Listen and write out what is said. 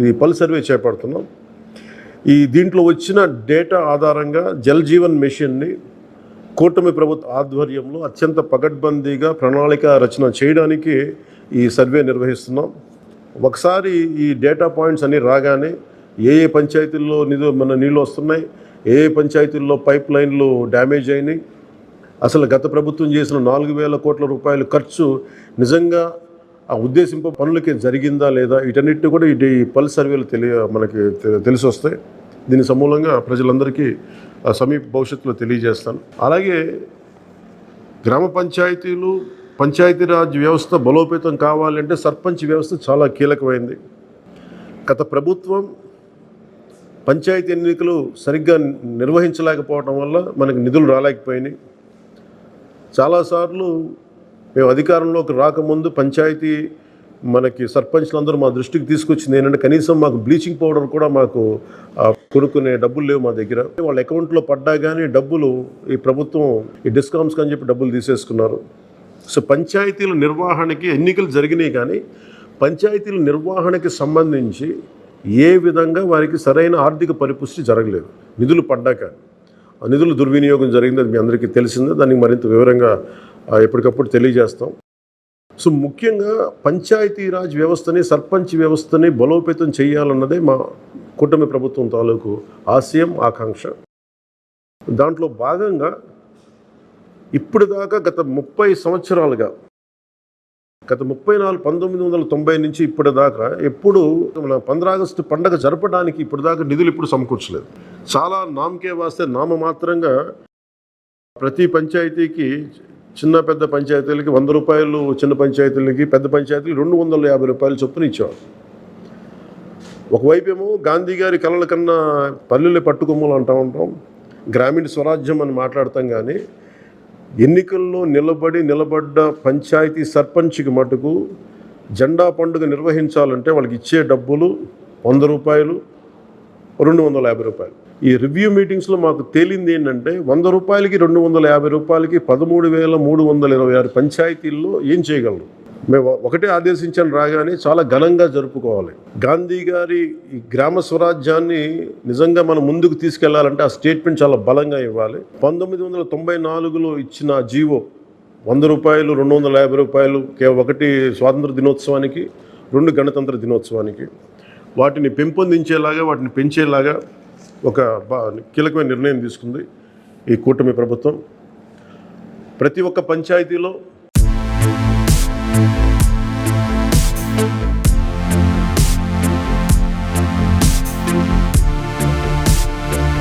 ఇది పల్ సర్వే చేపడుతున్నాం. ఈ దీంట్లో వచ్చిన డేటా ఆధారంగా జల్ జీవన్ మిషన్ని కూటమి ప్రభుత్వ ఆధ్వర్యంలో అత్యంత పగడ్బందీగా ప్రణాళిక రచన చేయడానికి ఈ సర్వే నిర్వహిస్తున్నాం. ఒకసారి ఈ డేటా పాయింట్స్ అన్నీ రాగానే ఏ ఏ పంచాయతీల్లో నిధు మన నీళ్ళు వస్తున్నాయి ఏ ఏ పంచాయతీల్లో పైప్ లైన్లు డ్యామేజ్ అయినాయి. అసలు గత ప్రభుత్వం చేసిన నాలుగు వేల కోట్ల రూపాయల ఖర్చు నిజంగా ఆ ఉద్దేశింపు పనులకి జరిగిందా లేదా వీటన్నిటిని కూడా ఈ పల్ సర్వేలు తెలియ మనకి తె- తెలిసి వస్తాయి దీని సమూలంగా ప్రజలందరికీ ఆ సమీప భవిష్యత్తులో తెలియజేస్తాను. అలాగే గ్రామ పంచాయతీలు పంచాయతీరాజ్ వ్యవస్థ బలోపేతం కావాలంటే సర్పంచ్ వ్యవస్థ చాలా కీలకమైంది. గత ప్రభుత్వం పంచాయతీ ఎన్నికలు సరిగ్గా నిర్వహించలేకపోవడం వల్ల మనకు నిధులు రాలేకపోయినాయి. చాలాసార్లు మేము అధికారంలోకి రాకముందు పంచాయతీ మనకి సర్పంచ్లందరూ మా దృష్టికి తీసుకొచ్చింది ఏంటంటే కనీసం మాకు బ్లీచింగ్ పౌడర్ కూడా మాకు కొనుక్కునే డబ్బులు లేవు మా దగ్గర. వాళ్ళ అకౌంట్లో పడ్డా కానీ డబ్బులు ఈ ప్రభుత్వం ఈ డిస్కౌంట్స్ అని చెప్పి డబ్బులు తీసేసుకున్నారు. సో పంచాయతీల నిర్వహణకి ఎన్నికలు జరిగినాయి కానీ పంచాయతీల నిర్వహణకి సంబంధించి ఏ విధంగా వారికి సరైన ఆర్థిక పరిపుష్టి జరగలేదు. నిధులు పడ్డాక. ఆ దుర్వినియోగం జరిగింది అది మీ అందరికీ తెలిసిందే. దానికి మరింత వివరంగా ఎప్పటికప్పుడు తెలియజేస్తాం. సో ముఖ్యంగా పంచాయతీరాజ్ వ్యవస్థని సర్పంచ్ వ్యవస్థని బలోపేతం చేయాలన్నదే మా కూటమి ప్రభుత్వం తాలూకు ఆశయం ఆకాంక్ష. దాంట్లో భాగంగా ఇప్పటిదాకా గత ముప్పై సంవత్సరాలుగా గత ముప్పై నాలుగు పంతొమ్మిది వందల తొంభై నుంచి ఇప్పటిదాకా ఎప్పుడు మన పంద్రాగస్టు పండగ జరపడానికి ఇప్పటిదాకా నిధులు ఇప్పుడు సమకూర్చలేదు. చాలా నామకే వాస్తే నామమాత్రంగా ప్రతి పంచాయతీకి చిన్న పెద్ద పంచాయతీలకి వంద రూపాయలు చిన్న పంచాయతీలకి పెద్ద పంచాయతీలు రెండు వందల యాభై రూపాయలు చొప్పున ఇచ్చేవారు ఒకవైపు ఏమో గాంధీ గారి కలల కన్నా పల్లెలే పట్టుకొమ్మలు అంటూ ఉంటాం గ్రామీణ స్వరాజ్యం అని మాట్లాడతాం కానీ ఎన్నికల్లో నిలబడి నిలబడ్డ పంచాయతీ సర్పంచ్కి మటుకు జెండా పండుగ నిర్వహించాలంటే వాళ్ళకి ఇచ్చే డబ్బులు వంద రూపాయలు రెండు వందల యాభై రూపాయలు. ఈ రివ్యూ మీటింగ్స్లో మాకు తేలింది ఏంటంటే వంద రూపాయలకి రెండు వందల యాభై రూపాయలకి పదమూడు వేల మూడు వందల ఇరవై ఆరు పంచాయతీల్లో ఏం చేయగలరు? మేము ఒకటే ఆదేశించాను రాగానే చాలా ఘనంగా జరుపుకోవాలి. గాంధీ గారి ఈ గ్రామ స్వరాజ్యాన్ని నిజంగా మనం ముందుకు తీసుకెళ్ళాలంటే ఆ స్టేట్మెంట్ చాలా బలంగా ఇవ్వాలి. పంతొమ్మిది వందల తొంభై నాలుగులో ఇచ్చిన జీవో వంద రూపాయలు రెండు వందల యాభై రూపాయలు ఒకటి స్వాతంత్ర దినోత్సవానికి రెండు గణతంత్ర దినోత్సవానికి వాటిని పెంపొందించేలాగా వాటిని పెంచేలాగా ఒక బా కీలకమైన నిర్ణయం తీసుకుంది ఈ కూటమి ప్రభుత్వం. ప్రతి ఒక్క పంచాయతీలో